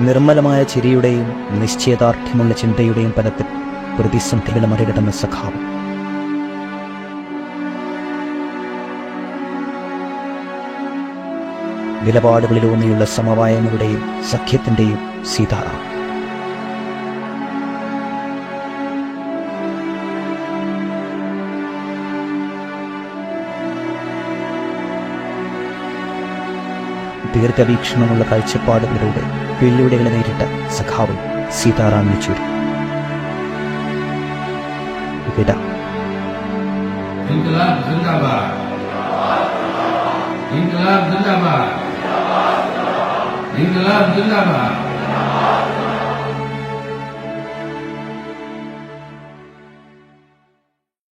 നിർമ്മലമായ ചിരിയുടെയും നിശ്ചയദാർഢ്യമുള്ള ചിന്തയുടെയും ബലത്തിൽ പ്രതിസന്ധികളെ മറികടന്ന സഖാവ്. നിലപാടുകളിലൂന്നിയുള്ള സമവായങ്ങളുടെയും സഖ്യത്തിന്റെയും സീതാറാം. ദീർഘവീക്ഷണമുള്ള കാഴ്ചപ്പാടുകളിലൂടെ വെല്ലുവിളികളെ നേരിട്ട സഖാവ് സീതാറാം യെച്ചൂരി. വിട. ഇൻകലാബ് ജിന്ദാബാദ്. ഇൻകലാബ് ജിന്ദാബാദ്.